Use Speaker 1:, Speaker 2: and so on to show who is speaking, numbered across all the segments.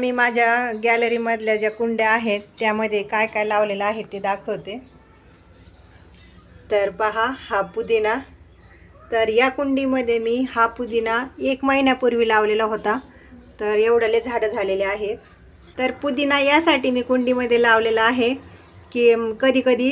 Speaker 1: मी माझ्या गॅलरीमधल्या ज्या कुंड्या आहेत त्यामध्ये काय काय लावलेलं आहे ते दाखवते. तर पहा हा पुदिना. तर या कुंडीमध्ये मी हा पुदिना एक महिन्यापूर्वी लावलेला होता. तर एवढ्याले झाडं झालेले आहेत. तर पुदिना यासाठी मी कुंडीमध्ये लावलेला आहे की कधीकधी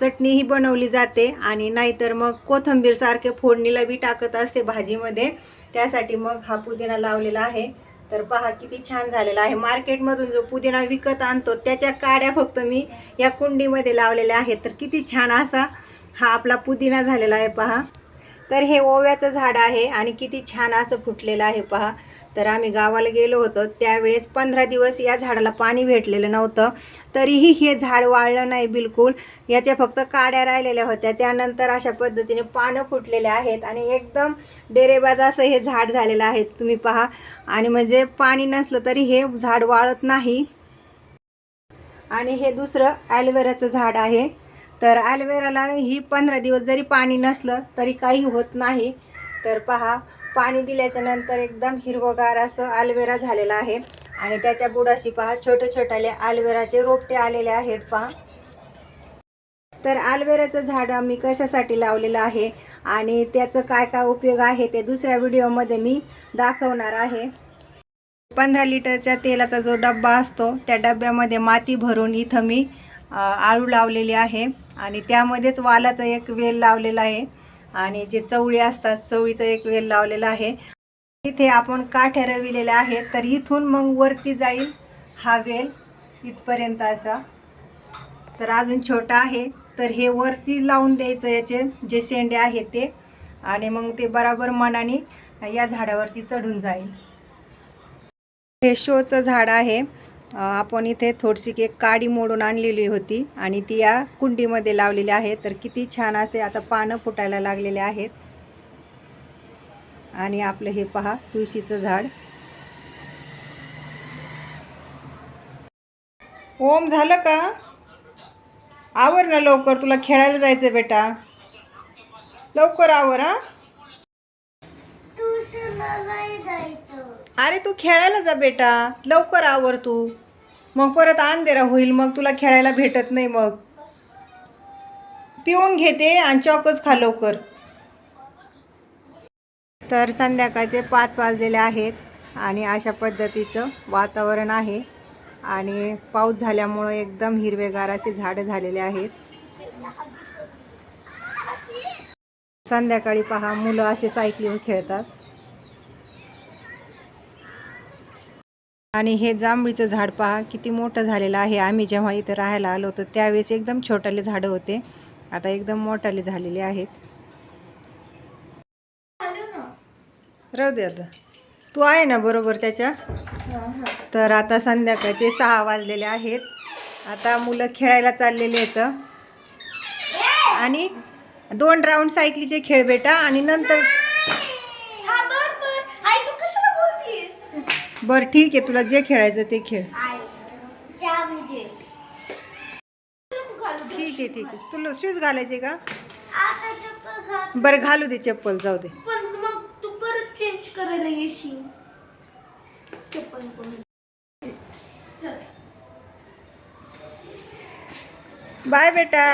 Speaker 1: चटणीही बनवली जाते आणि नाहीतर मग कोथंबीरसारखे फोडणीला बी टाकत असते भाजीमध्ये. त्यासाठी मग हा पुदिना लावलेला आहे. तर पहा किती छान झालेला आहे. मार्केटमधून जो पुदिना विकत आणतो त्याच्या काड्या फक्त मी या कुंडीमध्ये लावलेल्या आहेत. तर किती छान असा हा आपला पुदिना झालेला आहे पहा. तर हे ओव्याचं झाड आहे आणि किती छान असं फुटलेलं आहे पहा. तर आम्ही गावाला गेलो होतो त्यावेळेस पंधरा दिवस या झाडाला पाणी भेटलेलं नव्हतं. तरीही हे झाड वाळलं नाही बिलकुल. याच्या फक्त काड्या राहिलेल्या होत्या. त्यानंतर अशा पद्धतीने पानं फुटलेले आहेत आणि एकदम डेरेबाज असं हे झाड झालेलं आहे तुम्ही पहा. आणि म्हणजे पाणी नसलं तरी हे झाड वाळत नाही. आणि हे दुसरं ॲलोवेराचं झाड आहे. तर ॲलोवेराला ही पंधरा दिवस जरी पाणी नसलं तरी काही होत नाही. तर पहा पाणी दिल्याच्या नंतर एकदम हिरवगार असं ॲलोवेरा झालेला आहे. आणि त्याच्या बुडाशी पहा छोटे छोटाले ॲलोवेराचे रोपटे आलेले आहेत पहा. तर ॲलोवेराचं झाड मी कशासाठी लावलेलं आहे आणि त्याचं काय काय उपयोग आहे ते दुसऱ्या व्हिडिओमध्ये मी दाखवणार आहे. पंधरा लिटरच्या तेलाचा जो डब्बा असतो त्या डब्यामध्ये माती भरून इथं मी आळू लावलेली आहे. आणि त्यामध्येच वालाचा एक वेल लावलेला आहे. आणि जे चवळी असतात चवळीचा एक वेल लावलेला आहे. इथे आपण काठ्या रविलेल्या आहेत तर इथून मग वरती जाईल हा वेल इथपर्यंत असा. तर अजून छोटा आहे तर हे वरती लावून द्यायचं याचे जे शेंडे आहेत ते. आणि मग ते बराबर मनाने या झाडावरती चढून जाईल. हे शोचं झाड आहे. आपण इथे थोडीशी एक काडी मोडून आणलेली होती आणि ती या कुंडीमध्ये लावलेली आहे. तर किती छान असे आता पानं फुटायला लागलेले आहेत. आणि आपलं हे पहा तुळशीचं झाड. ओम झालं का? आवर ना लवकर तुला खेळायला जायचं बेटा. लवकर आवर हा. अरे तू खेळायला जा बेटा लवकर आवर तू. मग परत अंधेरा होईल मग तुला खेळायला भेटत नाही मग. पिऊन घेते आणि चॉकच खा लवकर. तर संध्याकाळचे पाच वाजलेले आहेत आणि अशा पद्धतीचं वातावरण आहे. आणि पाऊस झाल्यामुळं एकदम हिरवेगार असे झाडं झालेले आहेत. संध्याकाळी पहा मुलं असे सायकलीवर खेळतात. आणि हे जांभळीचं झाड पहा किती मोठं झालेलं आहे. आम्ही जेव्हा इथं राहायला आलो होतो त्यावेळेस एकदम छोटाले झाडं होते. आता एकदम मोठाले झालेले आहेत. राहू दे आता. तू आहे ना बरोबर त्याच्या? तर आता संध्याकाळचे सहा वाजलेले आहेत. आता मुलं खेळायला चाललेले आहेत. आणि दोन राऊंड सायकलीचे खेळ बेटा. आणि नंतर
Speaker 2: हा बर बर आई तू कशाला बोलतीस
Speaker 1: बरं ठीक आहे तुला जे खेळायचं ते खेळ. ठीक आहे ठीक आहे. तुला शूज घालायचे का? बरं घालू दे चप्पल जाऊ दे.
Speaker 2: पण मग तू परत चेंज करायला येशील. चप्पल नको घालू. चल.
Speaker 1: बाय बेटा.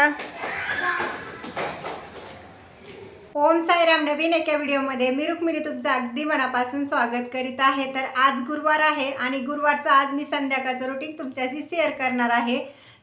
Speaker 1: ओम साईराम नवीन एका व्हिडिओमध्ये मी रुक्मिणी तुमचं अगदी मनापासून स्वागत करीत आहे. तर आज गुरुवार आहे आणि गुरुवारचं आज मी संध्याकाळचं रुटीन तुमच्याशी शेअर करणार आहे.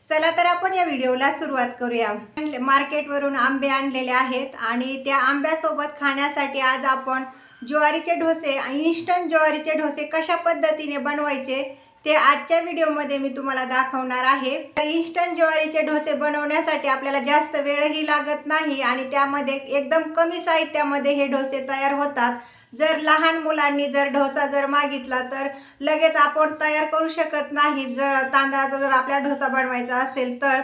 Speaker 1: चला तर आपण या व्हिडिओला सुरुवात करूया. मार्केटवरून आंबे आणलेले आहेत आणि त्या आंब्यासोबत खाण्यासाठी आज आपण ज्वारीचे डोसे इन्स्टंट ज्वारीचे ढोसे कशा पद्धतीने बनवायचे ते आजच्या व्हिडिओमध्ये मी तुम्हाला दाखवणार आहे. तर इन्स्टंट ज्वारीचे डोसे बनवण्यासाठी आपल्याला जास्त वेळही लागत नाही आणि त्यामध्ये एकदम कमी साहित्यामध्ये हे डोसे तयार होतात. जर लहान मुलांनी जर डोसा जर मागितला तर लगेच आपण तयार करू शकत नाही. जर तांदळाचा जर आपला डोसा बनवायचा असेल तर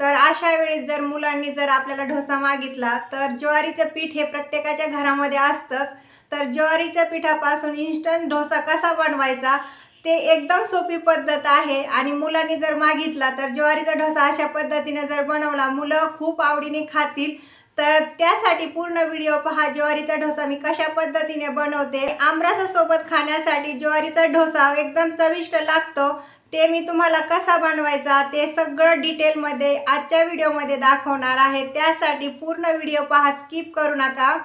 Speaker 1: तर अशा वेळी जर मुलांनी जर आपल्याला डोसा मागितला तर ज्वारीचं पीठ हे प्रत्येकाच्या घरामध्ये असतंच. तर ज्वारीच्या पिठापासून इन्स्टंट डोसा कसा बनवायचा ते एकदम सोपी पद्धत आहे. आणि मुलांनी जर मागितला तर ज्वारीचा डोसा अशा पद्धतीने जर बनवला मुलं खूप आवडीने खातील. तर त्यासाठी पूर्ण व्हिडिओ पहा ज्वारीचा डोसा मी कशा पद्धतीने बनवते. आमरसासोबत खाण्यासाठी ज्वारीचा ढोसा एकदम चविष्ट लागतो. ते मी तुम्हाला कसा बनवायचा ते सगळं डिटेलमध्ये आजच्या व्हिडिओमध्ये दाखवणार आहे. त्यासाठी पूर्ण व्हिडिओ पहा स्किप करू नका.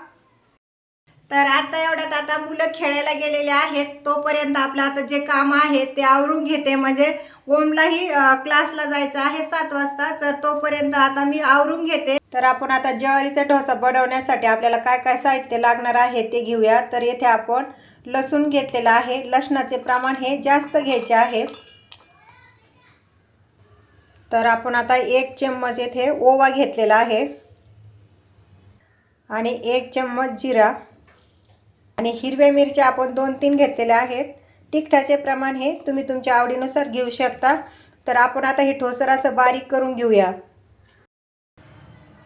Speaker 1: तर आता एवढ्यात आता मुलं खेळायला गेलेले आहेत. तोपर्यंत आपलं आता जे काम आहे ते आवरून घेते. म्हणजे ओमलाही क्लासला जायचं आहे सात वाजता. तर तोपर्यंत आता मी आवरून घेते. तर आपण आता ज्वारीचा डोसा बनवण्यासाठी आपल्याला काय काय साहित्य लागणार आहे ते घेऊया. तर येथे आपण लसूण घेतलेला आहे. लसणाचे प्रमाण हे जास्त घ्यायचे आहे. तर आपण आता एक चम्मच येथे ओवा घेतलेला आहे. आणि एक चम्मच जिरा. आणि हिरव्या मिरच्या आपण दोन तीन घेतलेल्या आहेत. तिखटाचे प्रमाण हे तुम्ही तुमच्या आवडीनुसार घेऊ शकता. तर आपण आता हे ठोसर असं बारीक करून घेऊया.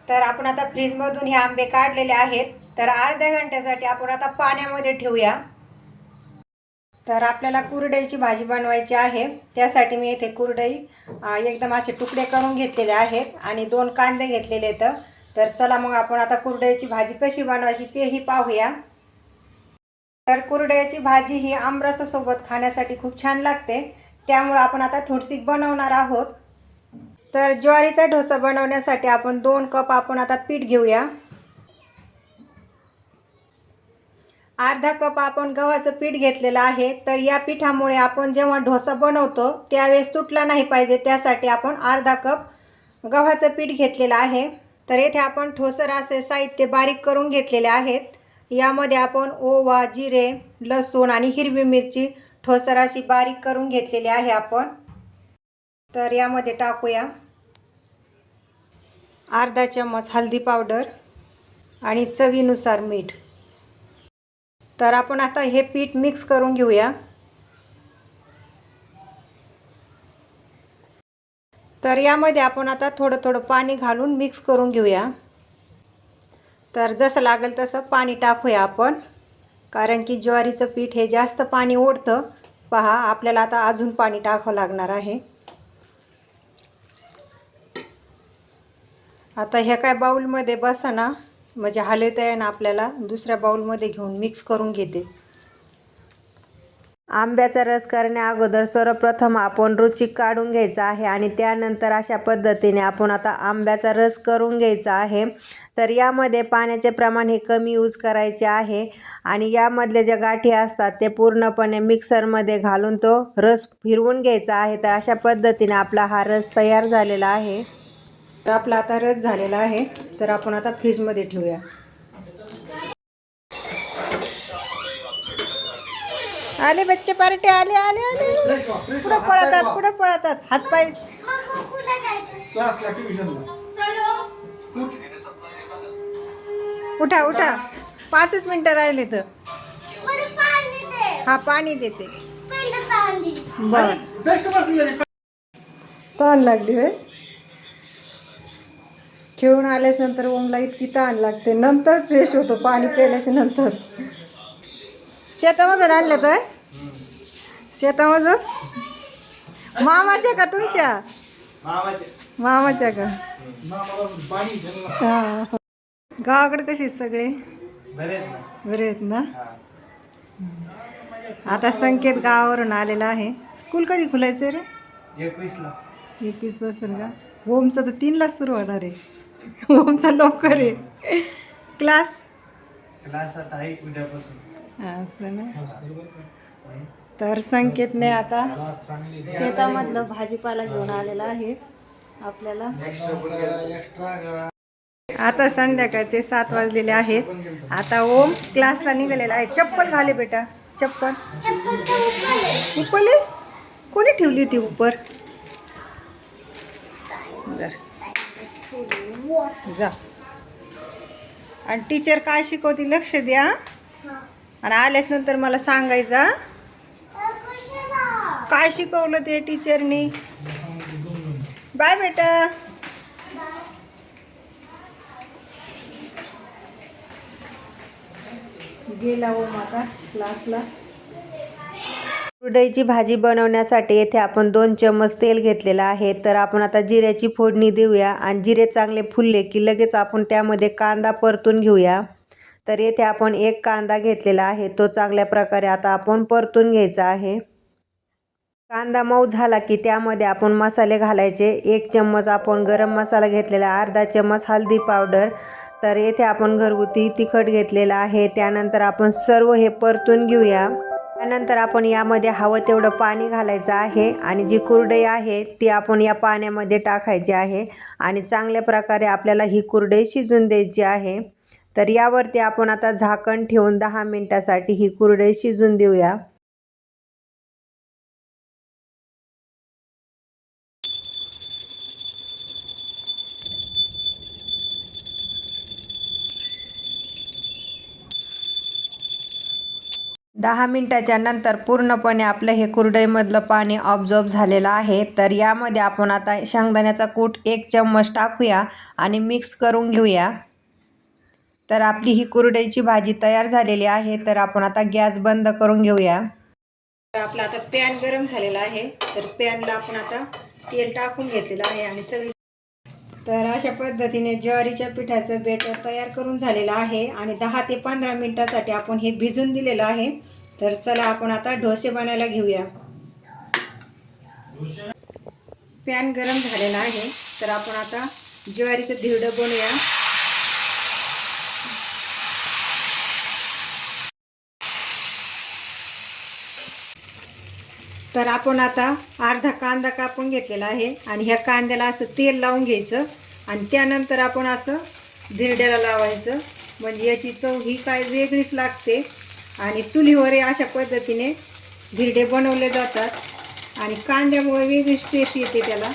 Speaker 1: तर आपण आता फ्रीजमधून हे आंबे काढलेले आहेत. तर अर्ध्या घंट्यासाठी आपण आता पाण्यामध्ये ठेवूया. तर आपल्याला कुरडईची भाजी बनवायची आहे. त्यासाठी मी इथे कुरडई एकदम असे तुकडे करून घेतलेले आहेत आणि दोन कांदे घेतलेले आहेत. तर चला मग आपण आता कुरडईची भाजी कशी बनवायची तेही पाहूया. तर कुरड्याची भाजी ही आमरसासोबत खाण्यासाठी खूप छान लागते. त्यामुळं आपण आता थोडीशी बनवणार आहोत. तर ज्वारीचा डोसा बनवण्यासाठी आपण दोन कप आपण आता पीठ घेऊया. अर्धा कप आपण गव्हाचं पीठ घेतलेलं आहे. तर या पिठामुळे आपण जेव्हा डोसा बनवतो त्यावेळेस तुटला नाही पाहिजे. त्यासाठी आपण अर्धा कप गव्हाचं पीठ घेतलेलं आहे. तर येथे आपण ठोसर असे साहित्य बारीक करून घेतलेले आहेत. यामध्ये आपण ओवा जिरे लसूण आणि हिरवी मिरची ठोसर अशी बारीक करून घेतलेली आहे आपण. तर यामध्ये टाकूया. अर्धा चम्मच हळदी पावडर आणि चवीनुसार मीठ. तर आपण आता हे पीठ मिक्स करून घेऊया. तर यामध्ये आपण आता थोडं थोडं पाणी घालून मिक्स करून घेऊया. तर जसं लागेल तसं पाणी टाकूया आपण. कारण की ज्वारीचं पीठ हे जास्त पाणी ओढतं. पहा आपल्याला आता अजून पाणी टाकावं लागणार आहे. आता ह्या काय बाऊलमध्ये बसा ना. म्हणजे हलवता आहे ना आपल्याला. दुसऱ्या बाऊलमध्ये घेऊन मिक्स करून घेते. आंब्याचा रस करण्या अगोदर सर्वप्रथम आपण रुचिक काढून घ्यायचा आहे आणि त्यानंतर अशा पद्धतीने आपण आता आंब्याचा रस करून घ्यायचा आहे. तर यामध्ये पाण्याचे प्रमाण हे कमी यूज करायचे आहे. आणि यामधले ज्या गाठी असतात ते पूर्णपणे मिक्सरमध्ये घालून तो रस फिरवून घ्यायचा आहे. तर अशा पद्धतीने आपला हा रस तयार झालेला आहे. तर आपला आता रस झालेला आहे. तर आपण आता फ्रीजमध्ये ठेवूया. आले बच्चे पार्टी आले आले आले. पुढं पळतात पुढं पळतात. हातपाय. उठा उठा. पाचच मिनटं राहिले तर.
Speaker 2: बरं पाणी दे.
Speaker 1: हा पाणी देते. बर. ताण लागली होय. खेळून आल्यास नंतर ओमला इतकी ताण लागते. नंतर फ्रेश होतो पाणी प्यायल्याच्या नंतर. शेतामधून आणलं तर? शेतामधून? मामाच्या का तुमच्या?
Speaker 3: मामाचे
Speaker 1: मामाच्या का? हा. गावाकडे कसे आहेत सगळे?
Speaker 3: बरे आहेत ना. हा.
Speaker 1: आता संकेत गावावरून आलेला आहे. स्कूल कधी खुलायचं रे?
Speaker 3: एकवीसला
Speaker 1: एकवीसपासून का? होमचं तर तीनलाच सुरू होणार आहे. होमचा लवकर आहे. क्लास?
Speaker 3: क्लास आता आहे उद्यापासून.
Speaker 1: असं ना? तर संकेतने आता शेतामधलं भाजीपाला घेऊन आलेला आहे आपल्याला. आता संध्याकाळचे सात वाजलेले आहेत. आता ओम क्लासला निघालेला आहे. चप्पल घाले बेटा. चप्पल. उपले कोणी ठेवली होती उपर? जा. आणि टीचर काय शिकवती लक्ष द्या. आणि आल्यास नंतर मला सांगायचं. काय शिकवलं ते टीचरनी बाय बेटा. गेला ओम आता क्लासला कुरडईची भाजी बनवण्यासाठी येथे आपण दोन चम्मच तेल घेतलेलं आहे. तर आपण आता जिऱ्याची फोडणी देऊया आणि जिरे चांगले फुलले की लगेच आपण त्यामध्ये कांदा परतून घेऊया. तर येथे आपण एक कांदा घेतलेला आहे. तो चांगल्या प्रकारे आता आपण परतून घ्यायचा आहे. कांदा मऊ झाला की त्यामध्ये आपण मसाले घालायचे. एक चम्मच आपण गरम मसाला घेतलेला अर्धा चम्मच हळदी पावडर. तर येथे आपण घरगुती तिखट घेतलेलं आहे. त्यानंतर आपण सर्व हे परतून घेऊया. त्यानंतर आपण यामध्ये हवं तेवढं पाणी घालायचं आहे. आणि जी कुरडई आहे ती आपण या पाण्यामध्ये टाकायची आहे. आणि चांगल्या प्रकारे आपल्याला ही कुरडई शिजून द्यायची आहे. तर यावरती आपण आता झाकण ठेवून दहा मिनटासाठी ही कुरडई शिजून देऊया. दहा मिनटाच्या नंतर पूर्णपणे आपलं हे कुरडईमधलं पाणी ऑब्झॉर्ब झालेलं आहे. तर यामध्ये आपण आता शेंगदाण्याचा कूट एक चम्मच टाकूया आणि मिक्स करून घेऊया. तर आपली ही कुरडईची भाजी तयार झालेली आहे. तर आपण आता गॅस बंद करून घेऊया. तर आपला आता पॅन गरम झालेला आहे. तर पॅनला आपण आता तेल टाकून घेतलेलं आहे आणि सगळी तर अशा पद्धतीने ज्वारीच्या पिठाचं बेटर तयार करून झालेलं आहे आणि दहा ते पंधरा मिनटासाठी आपण हे भिजून दिलेलं आहे. तर चला आपण आता डोसे बनायला घेऊया. पॅन गरम झालेला आहे. तर आपण आता ज्वारीचं धिरडं बनवूया. तर आपण आता अर्धा कांदा कापून घेतलेला आहे आणि ह्या कांद्याला असं तेल लावून घ्यायचं आणि त्यानंतर आपण असं धिरड्याला लावायचं. म्हणजे याची चव ही काय वेगळीच लागते. आणि चुलीवर हे अशा पद्धतीने धिरडे बनवले जातात. आणि कांद्यामुळे वेगळीच टेस्ट येते त्याला.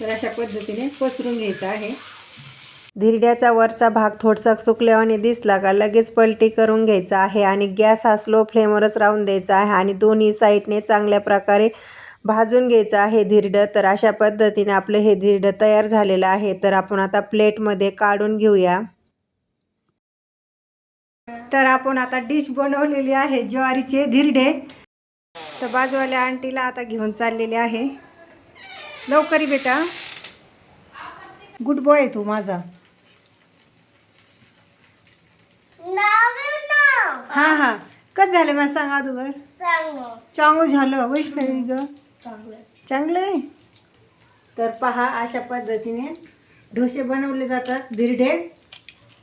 Speaker 1: तर अशा पद्धतीने पसरून घ्यायचं आहे. धिरड्याचा वरचा भाग थोडसा सुकल्यावाने दिसला का लगेच पलटी करून घ्यायचा आहे आणि गॅस हा स्लो फ्लेमवरच राहून द्यायचा आहे आणि दोन्ही साईडने चांगल्या प्रकारे भाजून घ्यायचं आहे धिरडं. तर अशा पद्धतीने आपलं हे धिरडं तयार झालेलं आहे. तर आपण आता प्लेटमध्ये काढून घेऊया. तर आपण आता डिश बनवलेली आहे ज्वारीचे धिरडे. तर बाजूवाल्या आंटीला आता घेऊन चाललेले आहे. लवकर ये बेटा. गुड बॉय तू माझा. हां हां. कसं झालं मला सांग अगोदर?
Speaker 2: सांग
Speaker 1: चांगलं झालं वैष्णवी ग.
Speaker 2: चांगलं.
Speaker 1: चांगलं आहे? तर पहा अशा पद्धतीने डोसे बनवले जातात धिरडे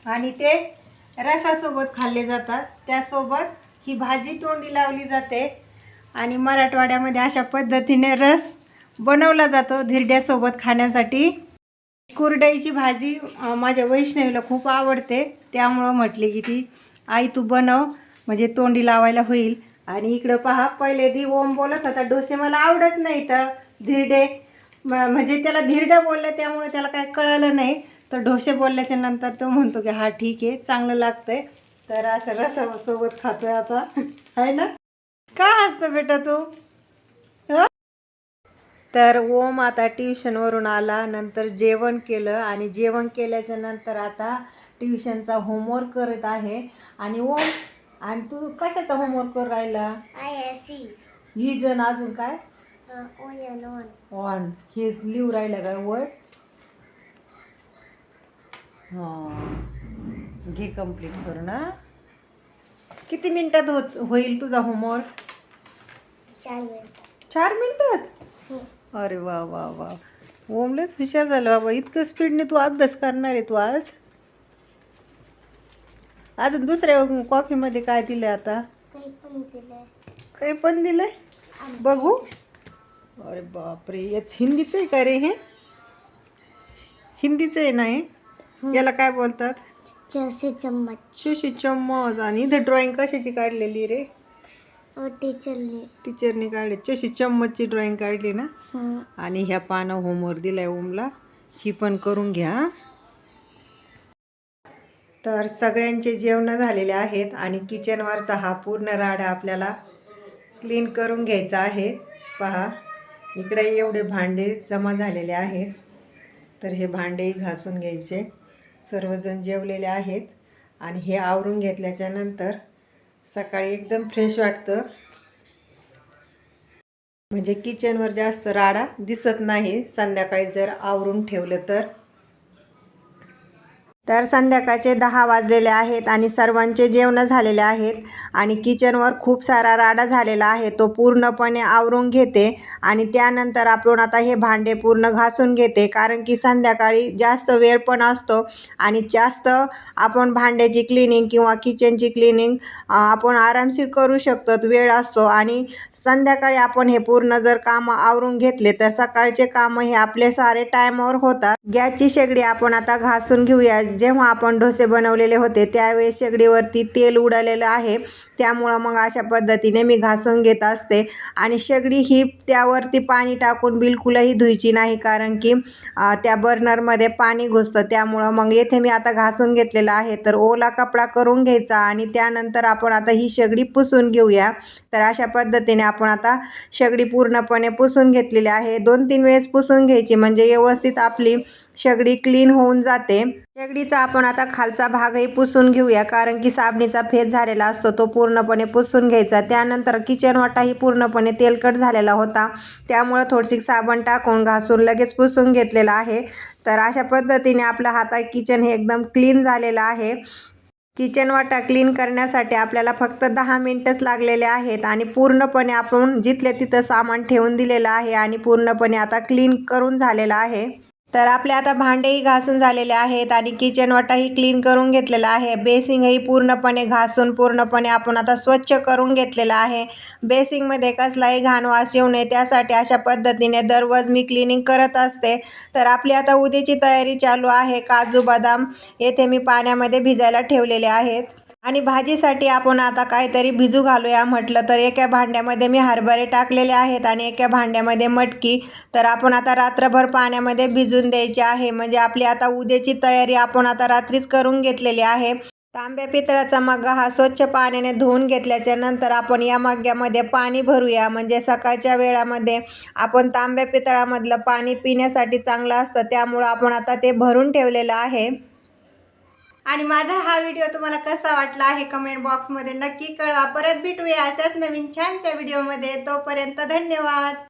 Speaker 1: आणि ते रसासोबत खाल्ले जातात. त्यासोबत ही भाजी तोंडी लावली जाते. आणि मराठवाड्यामध्ये अशा पद्धतीने रस बनवला जातो धिरड्यासोबत खाण्यासाठी. कुरडईची भाजी माझ्या वैष्णवीला खूप आवडते. त्यामुळं म्हटले की ती आई तू बनव म्हणजे तोंडी लावायला होईल. आणि इकडं पहा पहिले दी ओम बोलत होता डोसे मला आवडत नाही तर धिरडे म्हणजे त्याला धिरडं बोललं त्यामुळे त्याला काही कळलं नाही. तर डोसे बोलल्याच्या नंतर तो म्हणतो की हा ठीक आहे चांगलं लागतंय. तर असं रसासोबत खातोय आता. आहे ना? का हसतं बेटा तू? तर ओम आता ट्युशनवरून आला नंतर जेवण केलं आणि जेवण केल्याच्यानंतर आता ट्युशनचा होमवर्क करत आहे. आणि ओम आणि तू कशाचा होमवर्क करू राहिला? ही जण अजून काय? ऑन हे लिहू राहिलं काय? वर्ड हां. घे कंप्लीट करू ना किती मिनिटात होत होईल तुझा होमवर्क?
Speaker 2: चार मिनिट.
Speaker 1: चार मिनिटात? अरे वा वा वा. ओमलेच हुशार झालं बाबा. इतकं स्पीडने तू अभ्यास करणार आहे तू आज? अजून दुसऱ्या कॉफीमध्ये काय दिलं आता?
Speaker 2: काही पण दिलंय.
Speaker 1: बघू. अरे बापरे याच हिंदीचं आहे का रे हे? हिंदीचं आहे नाही याला काय बोलतात?
Speaker 2: चम्मच.
Speaker 1: शिशी चम्मच. आणि इथे ड्रॉइंग कशाची काढलेली रे?
Speaker 2: टीचरने.
Speaker 1: टीचरने काढली. चशी चम्मचची ड्रॉइंग काढली ना?
Speaker 2: हाँ.
Speaker 1: आणि ह्या पानं होमवर्क दिलाय ओमला. ही पण करून घ्या. तर सगळ्यांचे जेवणं झालेले आहेत आणि किचनवरचा हा पूर्ण राडा आपल्याला क्लीन करून घ्यायचा आहे. पहा इकडे एवढे भांडे जमा झालेले आहेत. तर हे भांडेही घासून घ्यायचे. सर्वजण जेवलेले आहेत. आणि हे आवरून घेतल्याच्या नंतर
Speaker 4: सकाळी एकदम फ्रेश वाटतं. म्हणजे किचनवर जास्त राडा दिसत नाही. संध्याकाळी जर आवरून ठेवलं तर. तर संध्याकाळचे दहा वाजलेले आहेत आणि सर्वांचे जेवणं झालेले आहेत आणि किचनवर खूप सारा राडा झालेला आहे. तो पूर्णपणे आवरून घेते आणि त्यानंतर आपण आता हे भांडे पूर्ण घासून घेते. कारण की संध्याकाळी जास्त वेळ पण असतो आणि जास्त आपण भांड्याची क्लिनिंग किंवा किचनची क्लिनिंग आपण आरामशीर करू शकतो. वेळ असतो आणि संध्याकाळी आपण हे पूर्ण जर कामं आवरून घेतले तर सकाळचे कामं हे आपले सारे टायमावर होतात. गॅसची शेगडी आपण आता घासून घेऊया. जेव्हा आपण डोसे बनवलेले होते त्यावेळेस शेगडीवरती तेल उडालेलं आहे. त्यामुळं मग अशा पद्धतीने मी घासून घेत असते. आणि शेगडी ही त्यावरती पाणी टाकून बिलकुलही धुयची नाही कारण की त्या बर्नरमध्ये पाणी घुसतं. त्यामुळं मग येथे मी आता घासून घेतलेलं आहे. तर ओला कपडा करून घ्यायचा आणि त्यानंतर आपण आता ही शेगडी पुसून घेऊया. तर अशा पद्धतीने आपण आता शेगडी पूर्णपणे पुसून घेतलेली आहे. दोन तीन वेळेस पुसून घ्यायची म्हणजे व्यवस्थित आपली शेगडी क्लीन होऊन जाते. शेगडीचा आपण आता खालचा भागही पुसून घेऊया कारण की साबणीचा फेस झालेला असतो तो पूर्णपणे पुसून घ्यायचा. त्यानंतर किचन वाटाही पूर्णपणे तेलकट झालेला होता. त्यामुळं थोडीशी साबण टाकून घासून लगेच पुसून घेतलेला आहे. तर अशा पद्धतीने आपलं हाता किचन हे एकदम क्लीन झालेलं आहे. किचन वाटा क्लीन करण्यासाठी आपल्याला फक्त दहा मिनटंच लागलेले आहेत आणि पूर्णपणे आपण जिथले तिथं सामान ठेवून दिलेलं आहे आणि पूर्णपणे आता क्लीन करून झालेलं आहे. तर आपले आता भांडेही घासून झालेले आहेत आणि किचन वाटाही क्लीन करून घेतलेला आहे. बेसिंगही पूर्णपणे घासून पूर्णपणे आपण आता स्वच्छ करून घेतलेला आहे. बेसिंगमध्ये कसलाही घाण वास येऊ नये त्यासाठी अशा पद्धतीने दररोज मी क्लिनिंग करत असते. तर आपली आता उद्याची तयारी चालू आहे. काजू बदाम येथे मी पाण्यामध्ये भिजायला ठेवलेले आहेत. आणि भाजीसाठी आपण आता काहीतरी भिजू घालूया. म्हटलं तर एका भांड्यामध्ये मी हरभरे टाकलेले आहेत आणि एका भांड्यामध्ये मटकी. तर आपण आता रात्रभर पाण्यामध्ये भिजून द्यायची आहे. म्हणजे आपली आता उद्याची तयारी आपण आता रात्रीच करून घेतलेली आहे. तांब्या पितळाचा मग्गा हा स्वच्छ पाण्याने धुवून घेतल्याच्या नंतर आपण या मग्ग्यामध्ये पाणी भरूया. म्हणजे सकाळच्या वेळामध्ये आपण तांब्या पितळामधलं पाणी पिण्यासाठी चांगलं असतं. त्यामुळं आपण आता ते भरून ठेवलेलं आहे. आणि माझा हा व्हिडिओ तुम्हाला कसा वाटला आहे कमेंट बॉक्समध्ये नक्की कळवा. परत भेटूया अशाच नवीन छानशा व्हिडिओमध्ये तोपर्यंत धन्यवाद.